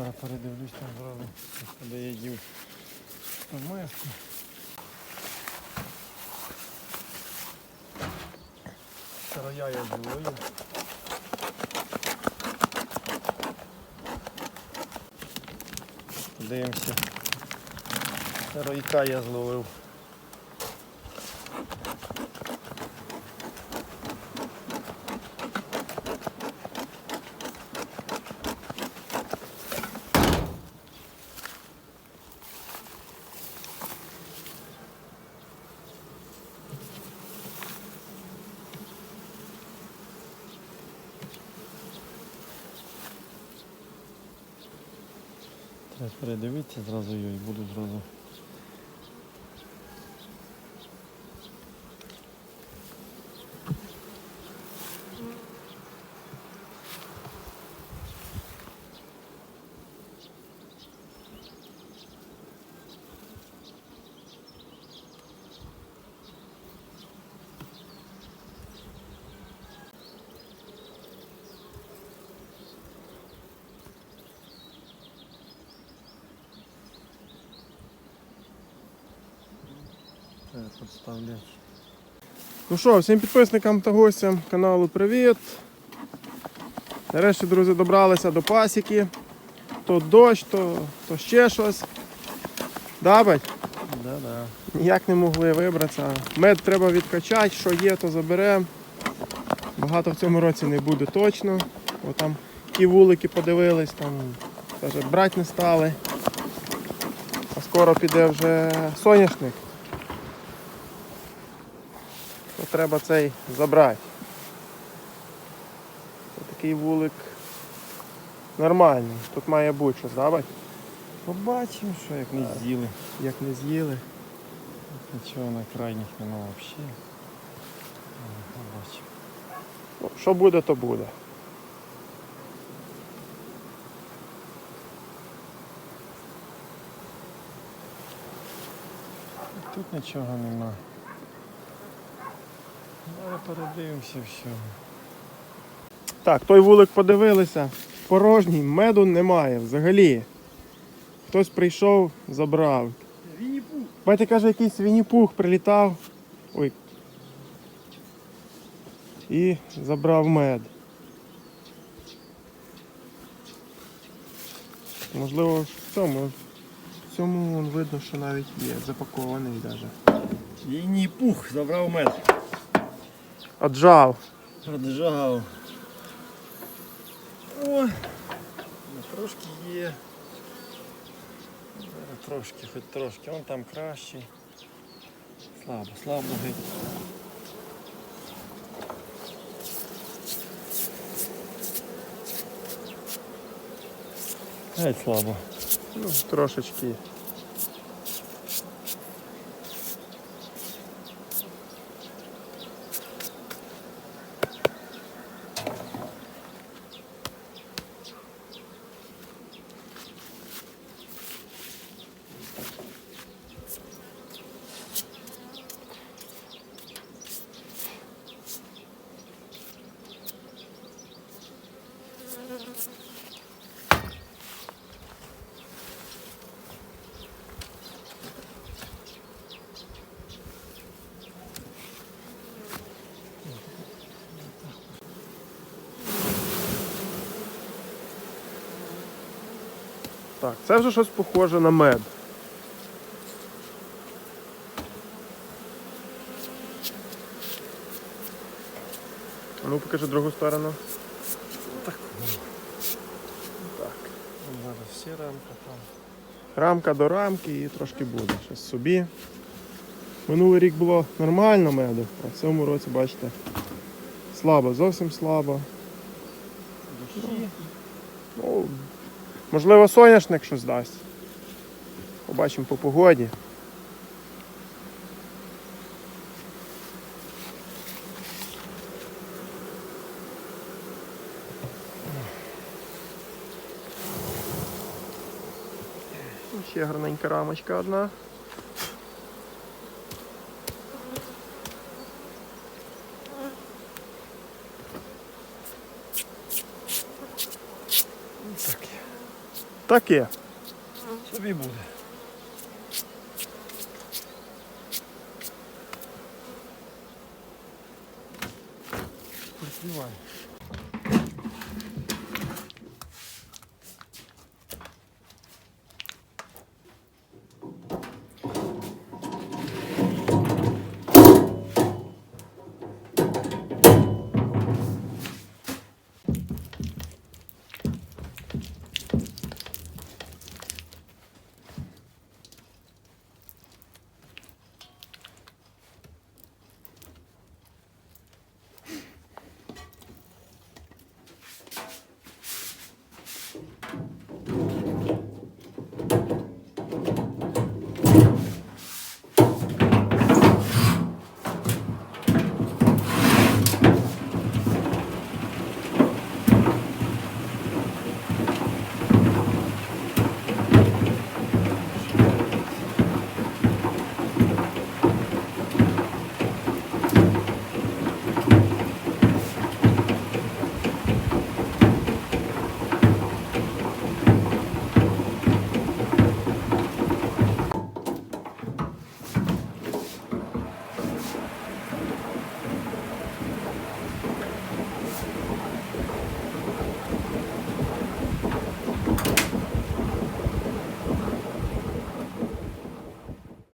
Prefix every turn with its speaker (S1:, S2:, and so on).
S1: Зараз передивлюсь там зразу, де я дів миску. Края я зловив. Подивимося. Ройка я зловив. Треба передивіться зразу її і буду зразу. Треба підставляти.
S2: Ну що, всім підписникам та гостям каналу привіт. Нарешті, друзі, добралися до пасіки. То дощ, то, то ще щось. Да, бать?
S1: Да-да.
S2: Ніяк не могли вибратися. Мед треба відкачати, що є, то заберемо. Багато в цьому році не буде точно. Бо там ті вулики подивились, там навіть брати не стали. А скоро піде вже соняшник. То треба цей забрати. Це такий вулик нормальний. Тут має бути щось, да.
S1: Побачимо, що як не з'їли.
S2: Як не з'їли.
S1: Нічого на крайніх нема взагалі. Побачимо.
S2: Ну, що буде, то буде.
S1: Тут нічого нема. Передивимося все.
S2: Так, той вулик подивилися. Порожній, меду немає взагалі. Хтось прийшов, забрав.
S1: Вінні-пух.
S2: Батя каже, якийсь Вінні-Пух прилітав. Ой. І забрав мед. Можливо, в цьому. В цьому вон видно, що навіть є, запакований навіть.
S1: Вінні-пух забрав мед.
S2: Отжав.
S1: Проджав. О, ну, трошки є. Зараз Трошки, хоч трошки. Вон там краще. Слабо, слабо геть. Геть слабо.
S2: Ну, трошечки. Так, це вже щось похоже на мед. Ну, покажи другу сторону.
S1: Так.
S2: Так.
S1: Зараз всі рамка там.
S2: Рамка до рамки і трошки буде. Щось собі. Минулий рік було нормально меду, а в цьому році, бачите, слабо, зовсім слабо.
S1: Душі.
S2: Ну, можливо, соняшник щось дасть. Побачимо по погоді. Ще гарненька рамочка одна. Таке.
S1: Собі буде. Прикривай.